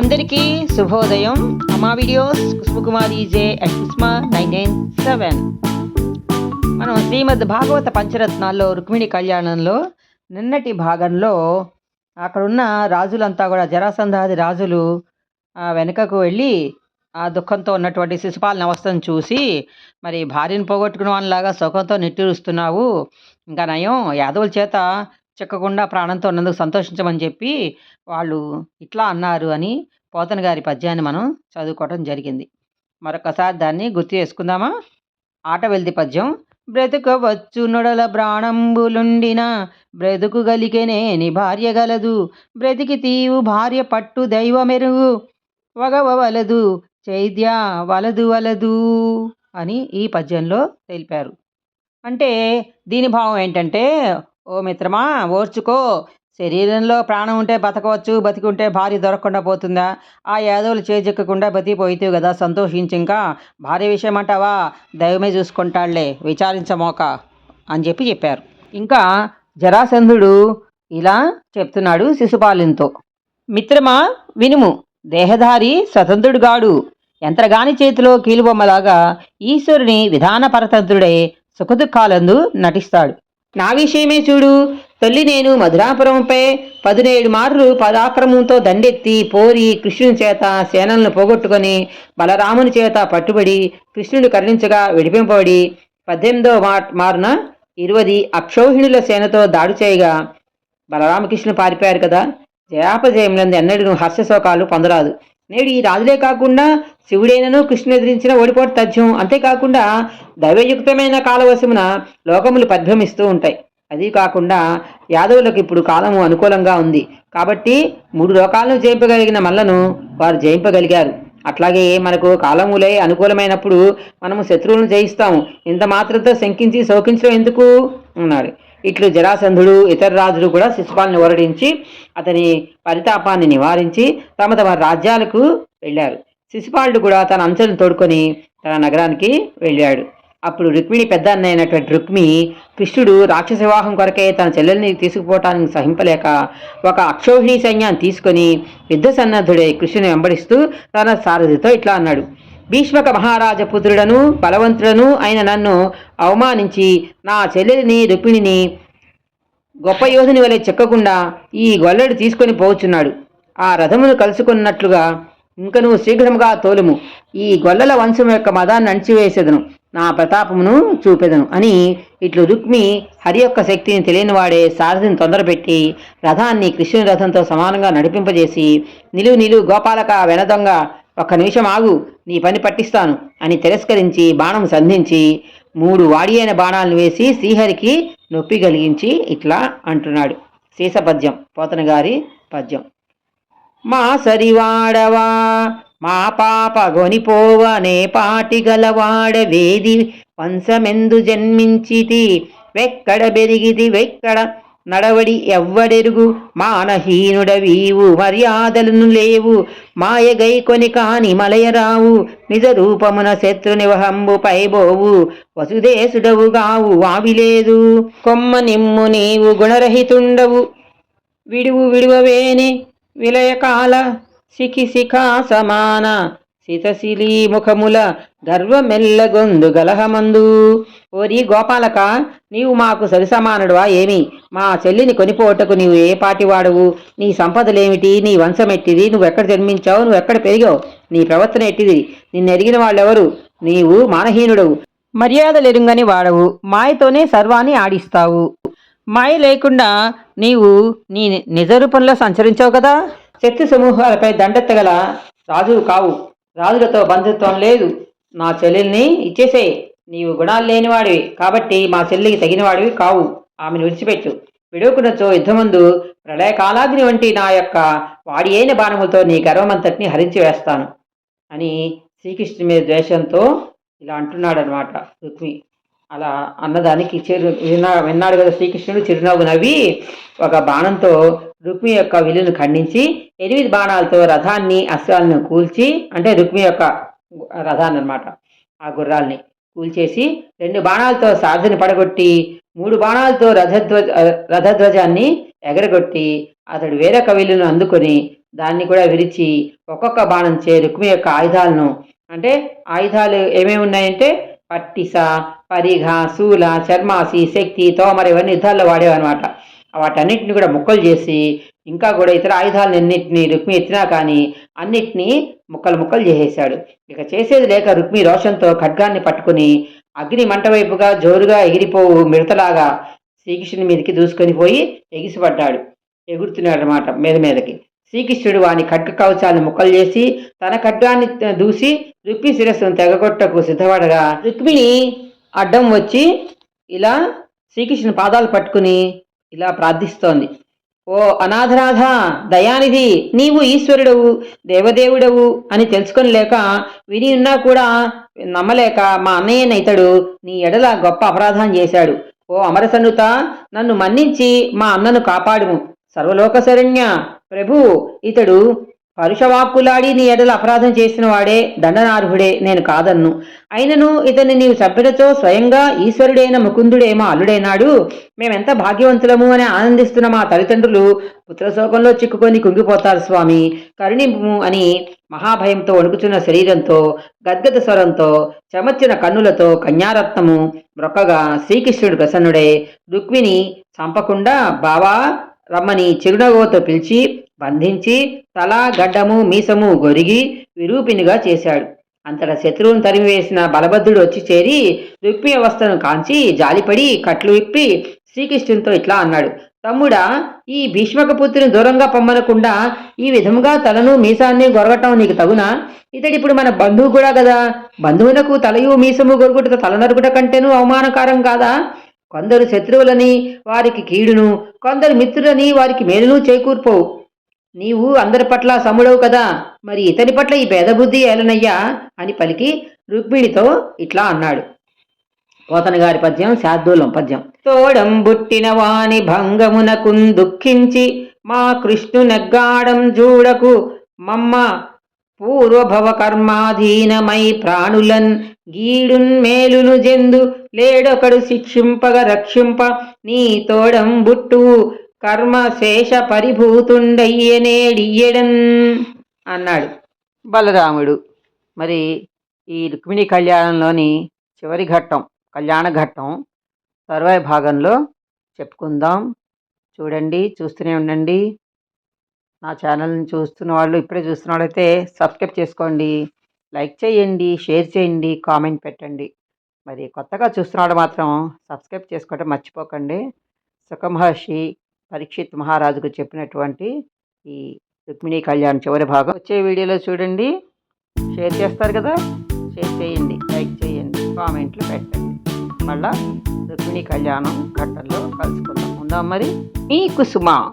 అందరికీ శుభోదయం. అమ్మా videos Kusumakumari J at Kushma nine nine seven. మనం శ్రీమద్ భాగవత పంచరత్నాల్లో రుక్మిణి కళ్యాణంలో నిన్నటి భాగంలో అక్కడున్న రాజులంతా కూడా జరాసంధాది రాజులు వెనుకకు వెళ్ళి ఆ దుఃఖంతో ఉన్నటువంటి శిశుపాలన అవస్థను చూసి మరి భార్యను పోగొట్టుకున్న వాళ్ళలాగా సుఖంతో నిట్టూరుస్తున్నావు. ఇంకా నయం యాదవుల చేత చిక్కకుండా ప్రాణంతో ఉన్నందుకు సంతోషించమని చెప్పి వాళ్ళు ఇట్లా అన్నారు అని పోతన గారి పద్యాన్ని మనం చదువుకోవటం జరిగింది. మరొకసారి దాన్ని గుర్తు చేసుకుందామా? ఆట వెళ్తి పద్యం బ్రతుకవచ్చు నొడల ప్రాణంబులుండిన బ్రతుకు గలికెనేని భార్య గలదు బ్రతికి తీవు భార్య పట్టు దైవమెరుగు వగవలదు చైద్య వలదు వలదు అని ఈ పద్యంలో తెలిపారు. అంటే దీని భావం ఏంటంటే ఓ మిత్రమా ఓర్చుకో. శరీరంలో ప్రాణం ఉంటే బతకవచ్చు బతికుంటే ఉంటే భార్య దొరకకుండా పోతుందా? ఆ యాదవులు చేజెక్కకుండా బతికిపోయితే కదా సంతోషించి ఇంకా భార్య విషయం అంటావా దైవమే చూసుకుంటాళ్ళే విచారించమోక అని చెప్పి చెప్పారు. ఇంకా జరాసంధుడు ఇలా చెప్తున్నాడు శిశుపాలునితో. మిత్రమా వినుము. దేహధారి స్వతంత్రుడుగాడు. యంత్రగాని చేతిలో కీలుబొమ్మలాగా ఈశ్వరుని విధాన పరతంత్రుడే సుఖదుఖాలందు నటిస్తాడు. నా విషయమే చూడు. తొల్లి నేను మధురాపురంపై పదినేడు మార్లు పరాక్రమంతో దండెత్తి పోరి కృష్ణుని చేత సేనలను పోగొట్టుకొని బలరాముని చేత పట్టుబడి కృష్ణుడు కరుణించగా విడిపింపబడి పద్దెనిమిదో మా మారున ఇరువది అక్షౌహిణుల సేనతో దాడి చేయగా బలరామకృష్ణులు పారిపోయారు కదా. జయాపజయములందు ఎన్నడూ హర్షశోకాలు పొందరాదు. నేడు ఈ రాజులే కాకుండా శివుడైనను కృష్ణుని ఎదిరించిన ఓడిపోటు తథ్యం. అంతేకాకుండా దైవయుక్తమైన కాలవశమున లోకములు పద్భమిస్తూ ఉంటాయి. అది కాకుండా యాదవులకు ఇప్పుడు కాలము అనుకూలంగా ఉంది. కాబట్టి మూడు లోకాలను జయింపగలిగిన మల్లను వారు జయింపగలిగారు. అట్లాగే మనకు కాలములే అనుకూలమైనప్పుడు మనము శత్రువులను జయిస్తాము. ఇంత మాత్రంతో శంకించి శోకించడం ఎందుకు? అన్నాడు. ఇట్లు జరాసంధుడు ఇతర రాజులు కూడా శిశుపాలను ఓరడించి అతని పరితాపాన్ని నివారించి తమ తమ రాజ్యాలకు వెళ్ళారు. శిశుపాలుడు కూడా తన అంచెలను తోడుకొని తన నగరానికి వెళ్ళాడు. అప్పుడు రుక్మిణి పెద్ద అన్న అయినటువంటి రుక్మి కృష్ణుడు రాక్షస వివాహం కొరకే తన చెల్లెల్ని తీసుకుపోవటానికి సహింపలేక ఒక అక్షోహిణి సైన్యాన్ని తీసుకొని యుద్ధ సన్నద్ధుడే కృష్ణుని వెంబడిస్తూ తన సారథితో ఇట్లా అన్నాడు. భీష్మక మహారాజ పుత్రుడను బలవంతుడను ఆయన నన్ను అవమానించి నా చెల్లెలిని రుక్మిణిని గొప్ప యోధుని వలె చెక్కకుండా ఈ గొల్లడు తీసుకొని పోవచ్చున్నాడు ఆ రథమును కలుసుకున్నట్లుగా ఇంక నువ్వు శీఘ్రముగా తోలుము. ఈ గొల్లల వంశం యొక్క మదాన్ని అణిచివేసేదను. నా ప్రతాపమును చూపెదను అని ఇట్లు రుక్మి హరి యొక్క శక్తిని తెలియని వాడే సారథిని తొందరపెట్టి రథాన్ని కృష్ణుని రథంతో సమానంగా నడిపింపజేసి నిలువు నిలువు గోపాలక వెనదొంగ ఒక్క నిమిషం ఆగు నీ పని పట్టిస్తాను అని తిరస్కరించి బాణం సంధించి మూడు వాడి అయిన బాణాలను వేసి శ్రీహరికి నొప్పి కలిగించి ఇట్లా అంటున్నాడు. సీస పద్యం పోతన గారి పద్యం. మా సరివాడవా మా పాప గొనిపోవనే పాటి గలవాడ వేది వంశమెందు జన్మించితి వెక్కడ బెరిగిది వెక్కడ నడవడి ఎవ్వడెరుగు మానహీనుడవీవు మర్యాదలను లేవు మాయగై కొని కాని మలయరావు నిజ రూపమున శత్రు నివహంబు పైబోవు వసుదేశుడవుగావు వావిలేదు కొమ్మ నిమ్ము నీవు గుణరహితుండవు విడువు విడువవేనే విలయకాల సిఖి సిఖా సమాన ముఖముల గర్వమెల్లగొందు గలహమందు. ఓరి గోపాలక నీవు మాకు సరిసమానుడువా ఏమి? మా చెల్లిని కొనిపోటకు నీవు ఏ పాటివాడవు? నీ సంపదలేమిటి? నీ వంశమెట్టిది? నువ్వు ఎక్కడ జన్మించావు? నువ్వు ఎక్కడ పెరిగావు? నీ ప్రవర్తన ఎట్టిది? నిన్ను ఎరిగిన వాళ్ళెవరు? నీవు మానహీనుడవు. మర్యాదలెరుంగని వాడవు. మాయతోనే సర్వాన్ని ఆడిస్తావు. మాయ లేకుండా నీవు నీ నిజ రూపంలో సంచరించావు కదా? శక్తి సమూహాలపై దండెత్తగల రాజువు కావు. రాజులతో బంధుత్వం లేదు. నా చెల్లెల్ని ఇచ్చేసే నీవు గుణాలు లేనివాడివి. కాబట్టి మా చెల్లికి తగినవాడివి కావు. ఆమెను విడిచిపెట్టు. విడుకునచో యుద్ధముందు ప్రళయకాలాగ్ని వంటి నా యొక్క వాడి అయిన బాణములతో నీ గర్వమంతటిని హరించి వేస్తాను అని శ్రీకృష్ణుడి మీద ద్వేషంతో ఇలా అంటున్నాడనమాట రుక్మి. అలా అన్నదానికి చిరు విన్నా విన్నాడు కదా శ్రీకృష్ణుడు. చిరునవ్వు నవ్వి ఒక బాణంతో రుక్మి యొక్క విలును ఖండించి ఎనిమిది బాణాలతో రథాన్ని అశ్వాలను కూల్చి అంటే రుక్మి యొక్క రథాన్ని అనమాట ఆ గుర్రాల్ని కూల్చేసి రెండు బాణాలతో సారథిని పడగొట్టి మూడు బాణాలతో రథధ్వజ రథధ్వజాన్ని ఎగరగొట్టి అతడు వేరొక విల్లును అందుకొని దాన్ని కూడా విరిచి ఒక్కొక్క బాణం చే రుక్మి యొక్క ఆయుధాలను అంటే ఆయుధాలు ఏమేమి ఉన్నాయంటే పట్టిస పరిఘ శూల చర్మాసి శక్తి తోమర ఇవన్నీ యుద్ధాల్లో వాడేవన్నమాట. వాటన్నిటిని కూడా ముక్కలు చేసి ఇంకా కూడా ఇతర ఆయుధాలన్నింటినీ రుక్మి ఎత్తినా కానీ అన్నిటినీ ముక్కలు ముక్కలు చేసేశాడు. ఇక చేసేది లేక రుక్మి రోషంతో ఖడ్గాన్ని పట్టుకుని అగ్ని మంట వైపుగా జోరుగా ఎగిరిపోవు మిడతలాగా శ్రీకృష్ణుని మీదకి దూసుకొని పోయి ఎగిసిపడ్డాడు. ఎగురుతున్నాడు అనమాట మీద మీదకి. శ్రీకృష్ణుడు వాని ఖడ్గ కవచాలను ముక్కలు చేసి తన ఖడ్గాన్ని దూసి రుక్మి శిరస్సును తెగగొట్టకు సిద్ధపడగా రుక్మిణి అడ్డం వచ్చి ఇలా శ్రీకృష్ణుని పాదాలు పట్టుకుని ఇలా ప్రార్థిస్తోంది. ఓ అనాథనాథ దయానిధి నీవు ఈశ్వరుడవు దేవదేవుడవు అని తెలుసుకొని లేక విని ఉన్నా కూడా నమ్మలేక మా అన్నయ్యన ఇతడు నీ ఎడల గొప్ప అపరాధం చేశాడు. ఓ అమరసన్నుత నన్ను మన్నించి మా అన్నను కాపాడుము. సర్వలోక శరణ్య ప్రభు ఇతడు పరుషవాక్కులాడి నీ ఎడల అపరాధం చేసిన వాడే దండనార్హుడే నేను కాదన్ను. అయినను ఇతన్ని నీవు చంపినచో స్వయంగా ఈశ్వరుడైన ముకుందుడేమో అల్లుడైనాడు. మేమెంత భాగ్యవంతులము అని ఆనందిస్తున్న మా తల్లిదండ్రులు పుత్రశోకంలో చిక్కుకొని కుంగిపోతారు స్వామి. కరుణింపు అని మహాభయంతో వణుకుచున్న శరీరంతో గద్గద స్వరంతో చెమర్చిన కన్నులతో కన్యారత్నము బ్రొక్కగా శ్రీకృష్ణుడు ప్రసన్నుడే. రుక్మిణి చంపకుండా బావా రమ్మని చిరునవ్వుతో పిలిచి బంధించి తల గడ్డము మీసము గొరిగి విరూపినిగా చేశాడు. అంతటా శత్రువును తరిమివేసిన బలభద్రుడు వచ్చి చేరి రుక్మి అవస్థను కాంచి జాలిపడి కట్లు విప్పి శ్రీకృష్ణునితో ఇట్లా అన్నాడు. తమ్ముడా ఈ భీష్మకపుత్రిని దూరంగా పొమ్మనకుండా ఈ విధముగా తలను మీసాన్ని గొరగటం నీకు తగునా? ఇతడిప్పుడు మన బంధువు కూడా కదా. బంధువునకు తలయు మీసము గొరుగుట తల నరుకుట కంటేనూ అవమానకారం కాదా? కొందరు శత్రువులని వారికి కీడును కొందరు మిత్రులని వారికి మేలును చేకూర్పోవు. నీవు అందరి పట్ల సముడవు కదా? మరి ఇతని పట్ల ఈ భేదబుద్ధి ఏలనయ్యా? అని పలికి రుక్మిణితో ఇట్లా అన్నాడు. పోతనగారి పద్యం శార్దూలం పద్యం. తోడం బుట్టిన వాని భంగమునకుం దుఃఖించి మా కృష్ణు నెగ్గాడం జూడకు మమ్మ పూర్వభవ కర్మాధీనమై ప్రాణులన్ గీడున్ మేలును జెందు లేడొకడు శిక్షింపగ రక్షింప నీ తోడం బుట్టు కర్మశేష పరిభూతుండయ్యనేడియ్యడన్ అన్నాడు. బలరాముడు. మరి ఈ రుక్మిణి కళ్యాణంలోని చివరి ఘట్టం కళ్యాణ ఘట్టం తర్వాయి భాగంలో చెప్పుకుందాం. చూడండి చూస్తూనే ఉండండి. నా ఛానల్ని చూస్తున్న వాళ్ళు ఇప్పుడే చూస్తున్న వాళ్ళైతే సబ్స్క్రైబ్ చేసుకోండి లైక్ చేయండి షేర్ చేయండి కామెంట్ పెట్టండి. మరి కొత్తగా చూస్తున్న వాళ్ళు మాత్రం సబ్స్క్రైబ్ చేసుకోవటం మర్చిపోకండి. సుఖమహర్షి పరీక్షిత్ మహారాజుకు చెప్పినటువంటి ఈ రుక్మిణీ కళ్యాణ్ చివరి భాగం. వచ్చే వీడియోలో చూడండి. షేర్ చేస్తారు కదా? షేర్ చేయండి. లైక్ చేయండి. కామెంట్లు పెట్టండి. మళ్ళా రుక్మిణీ కళ్యాణం కట్టల్లో కలుసుకుందాం. ఉందాం మరి? మీ కుసుమ